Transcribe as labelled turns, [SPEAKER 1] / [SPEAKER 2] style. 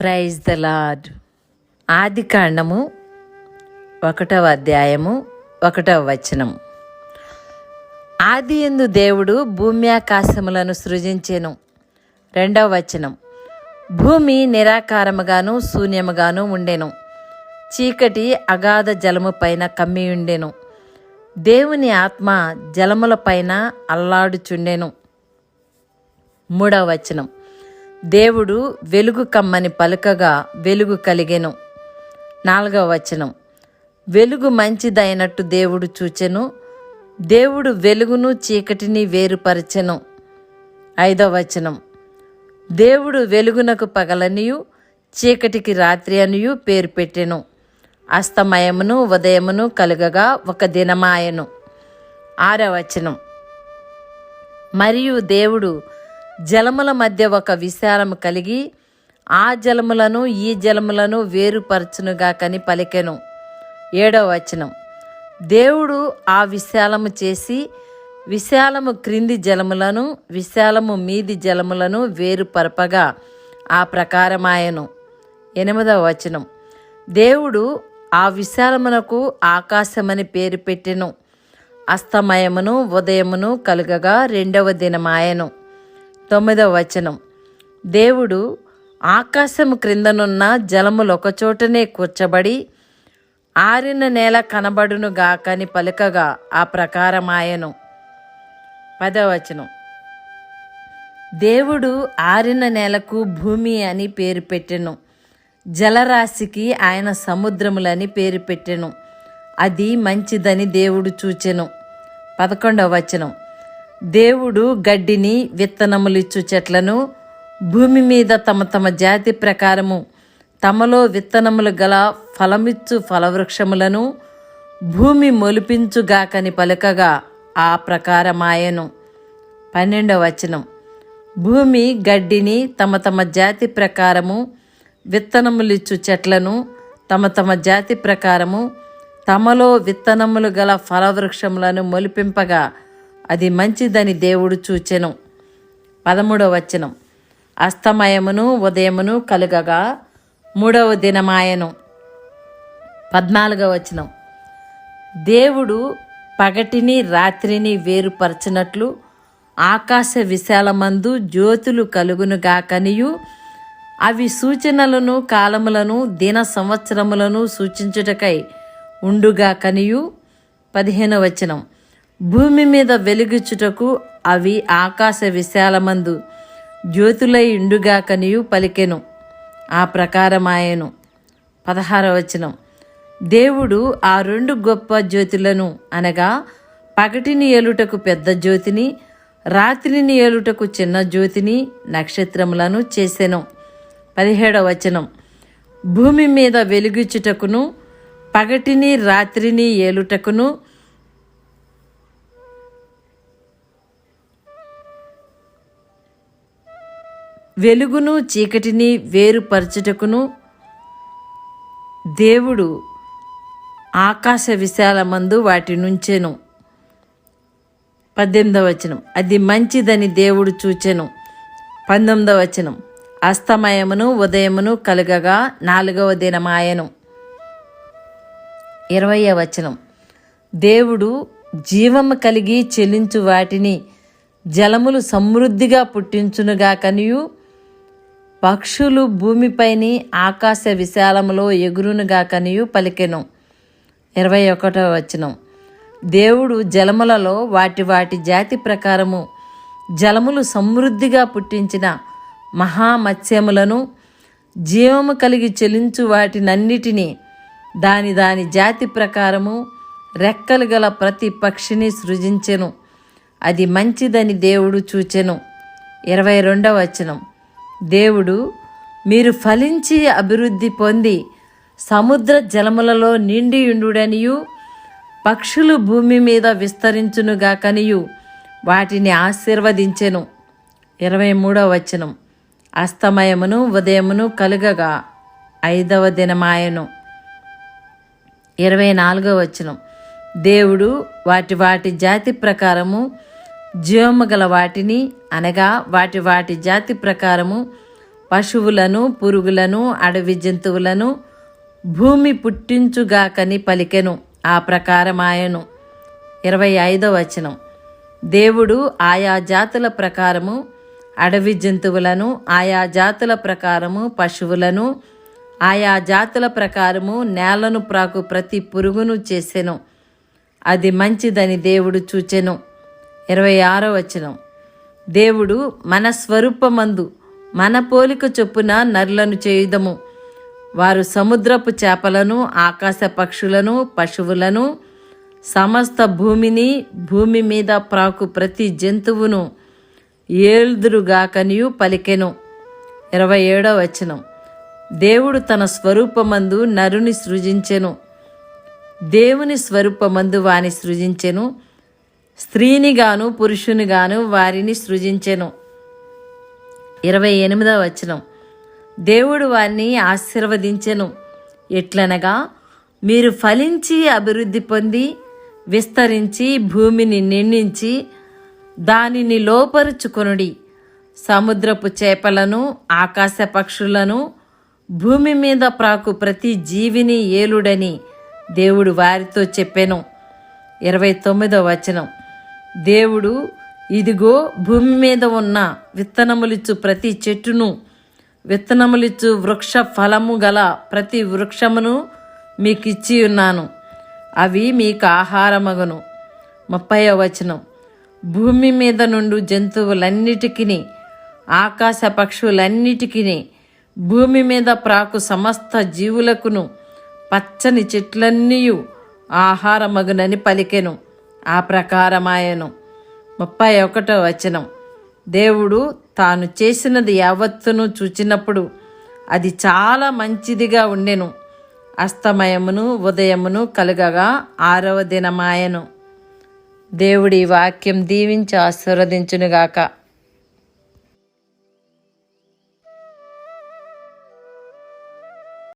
[SPEAKER 1] Praise the lord. ఆది కాండము ఒకటవ అధ్యాయము ఒకటవ వచనం ఆది ఎందు దేవుడు భూమి ఆకాశములను సృజించెను. రెండవ వచనం. భూమి నిరాకారముగాను శూన్యముగాను ఉండెను. చీకటి అగాధ జలము పైన కమ్మి ఉండెను దేవుని ఆత్మ జలముల పైన అల్లాడుచుండెను. మూడవ వచనం. దేవుడు వెలుగు కమ్మని పలుకగా వెలుగు కలిగెను. నాలుగవ వచనం. వెలుగు మంచిదైనట్టు దేవుడు చూచెను. దేవుడు వెలుగును చీకటిని వేరుపరచెను. ఐదవ వచనం. దేవుడు వెలుగునకు పగలనియు చీకటికి రాత్రి అనియు పేరు పెట్టెను. అస్తమయమును ఉదయమును కలుగగా ఒక దినమాయను. ఆరవచనం మరియు దేవుడు జలముల మధ్య ఒక విశాలము కలిగి ఆ జలములను ఈ జలములను వేరుపరచునుగా కని పలికెను. ఏడవ వచనం. దేవుడు ఆ విశాలము చేసి విశాలము క్రింది జలములను విశాలము మీది జలములను వేరుపరపగా ఆ ప్రకారమాయను. ఎనిమిదవ వచనం. దేవుడు ఆ విశాలమునకు ఆకాశమని పేరు పెట్టెను. అస్తమయమును ఉదయమును కలుగగా రెండవ దినమాయను. తొమ్మిదవ వచనం. దేవుడు ఆకాశము క్రిందనున్న జలములు ఒకచోటనే కూర్చబడి ఆరిన నేల కనబడును గాకని పలుకగా ఆ ప్రకారమాయను పదవచనం దేవుడు ఆరిన నేలకు భూమి అని పేరు పెట్టెను. జలరాశికి ఆయన సముద్రములని పేరు పెట్టెను. అది మంచిదని దేవుడు చూచెను. పదకొండవ వచనం. దేవుడు గడ్డిని విత్తనములిచ్చు చెట్లను భూమి మీద తమ తమ జాతి ప్రకారము తమలో విత్తనములు గల ఫలమిచ్చు ఫలవృక్షములను భూమి మొలిపించుగాకని పలుకగా ఆ ప్రకారమాయను. పన్నెండవ వచనం. భూమి గడ్డిని తమ తమ జాతి ప్రకారము విత్తనములిచ్చు చెట్లను తమ తమ జాతి ప్రకారము తమలో విత్తనములు గల ఫలవృక్షములను మొలిపింపగా అది మంచిదని దేవుడు చూచెను. పదమూడవ వచనం. అస్తమయమును ఉదయమును కలుగగా మూడవ దినమాయను. పద్నాలుగవ వచనం. దేవుడు పగటిని రాత్రిని వేరుపరచినట్లు ఆకాశ విశాలమందు జ్యోతులు కలుగునుగాకనియు అవి సూచనలను కాలములను దిన సంవత్సరములను సూచించుటకై ఉండుగాకనియు. పదిహేను వచనం. భూమి మీద వెలుగుచుటకు అవి ఆకాశ విశాలమందు జ్యోతులై ఇండుగాకనియు పలికెను. ఆ ప్రకారమాయను. పదహార వచనం. దేవుడు ఆ రెండు గొప్ప జ్యోతులను అనగా పగటిని ఏలుటకు పెద్ద జ్యోతిని రాత్రిని ఏలుటకు చిన్న జ్యోతిని నక్షత్రములను చేసెను. పదిహేడవ వచనం. భూమి మీద వెలుగుచుటకును పగటిని రాత్రిని ఏలుటకును వెలుగును చీకటిని వేరుపరచుటకును దేవుడు ఆకాశ విశాలమందు వాటి నుంచెను. పద్దెనిమిదవ వచనం. అది మంచిదని దేవుడు చూచెను. పంతొమ్మిదవ వచనం. అస్తమయమును ఉదయమును కలుగగా నాలుగవ దినమాయను. ఇరవయ వచనం. దేవుడు జీవము కలిగి చెలించు వాటిని జలములు సమృద్ధిగా పుట్టించునుగా కనియు పక్షులు భూమిపైని ఆకాశ విశాలములో ఎగురునుగా కనియు పలికెను. ఇరవై ఒకటవ వచనం. దేవుడు జలములలో వాటి వాటి జాతి ప్రకారము జలములు సమృద్ధిగా పుట్టించిన మహామత్స్యములను జీవము కలిగి చెలించు వాటినన్నిటినీ దాని దాని జాతి ప్రకారము రెక్కలు గల ప్రతి పక్షిని సృజించెను. అది మంచిదని దేవుడు చూచెను. ఇరవై రెండవ వచనం. దేవుడు మీరు ఫలించి అభివృద్ధి పొంది సముద్ర జలములలో నిండియుండుడనియు పక్షులు భూమి మీద విస్తరించునుగాకనియు వాటిని ఆశీర్వదించెను. ఇరవై మూడవ వచనం. అస్తమయమును ఉదయమును కలుగగా. ఐదవ దినమాయను. ఇరవై నాలుగవ వచనం. దేవుడు వాటి వాటి జాతి ప్రకారము జీవము గల వాటిని అనగా వాటి వాటి జాతి ప్రకారము పశువులను పురుగులను అడవి జంతువులను భూమి పుట్టించుగాకని పలికెను. ఆ ప్రకారమాయను. ఇరవై ఐదో వచనం. దేవుడు ఆయా జాతుల ప్రకారము అడవి జంతువులను ఆయా జాతుల ప్రకారము పశువులను ఆయా జాతుల ప్రకారము నేలను ప్రాకు ప్రతి పురుగును చేసెను. అది మంచిదని దేవుడు చూచెను. ఇరవై ఆరో వచనం. దేవుడు మన స్వరూపమందు మన పోలిక చొప్పున నరులను చేయుదము. వారు సముద్రపు చేపలను ఆకాశ పక్షులను పశువులను సమస్త భూమిని భూమి మీద ప్రాకు ప్రతి జంతువును ఏల్దురుగాకనియు పలికెను. ఇరవై ఏడవ వచనం. దేవుడు తన స్వరూపమందు నరుని సృజించెను. దేవుని స్వరూపమందు వాని సృజించెను. స్త్రీనిగాను పురుషునిగాను వారిని సృజించెను. ఇరవై ఎనిమిదవ వచనం. దేవుడు వారిని ఆశీర్వదించెను. ఎట్లనగా మీరు ఫలించి అభివృద్ధి పొంది విస్తరించి భూమిని నిండించి దానిని లోపరుచుకొనుడి. సముద్రపు చేపలను ఆకాశ పక్షులను భూమి మీద ప్రాకు ప్రతి జీవిని ఏలుడని దేవుడు వారితో చెప్పెను. ఇరవై తొమ్మిదో వచనం. దేవుడు ఇదిగో భూమి మీద ఉన్న విత్తనములిచ్చు ప్రతి చెట్టును విత్తనములిచ్చు వృక్ష ఫలము గల ప్రతి వృక్షమును మీకు ఇచ్చి ఉన్నాను. అవి మీకు ఆహారమగును. ముప్పై వచనం. భూమి మీద నుండి జంతువులన్నిటికీ ఆకాశ పక్షులన్నిటికీ భూమి మీద ప్రాకు సమస్త జీవులకును పచ్చని చెట్లన్నీయు ఆహారమగునని పలికెను. ఆ ప్రకారమాయను. ముప్పై ఒకటో వచనం. దేవుడు తాను చేసినది యావత్తును చూచినప్పుడు అది చాలా మంచిదిగా ఉండెను. అస్తమయమును ఉదయమును కలుగగా ఆరవ దినమాయను. దేవుడి వాక్యం దీవించి ఆశీర్వదించునుగాక.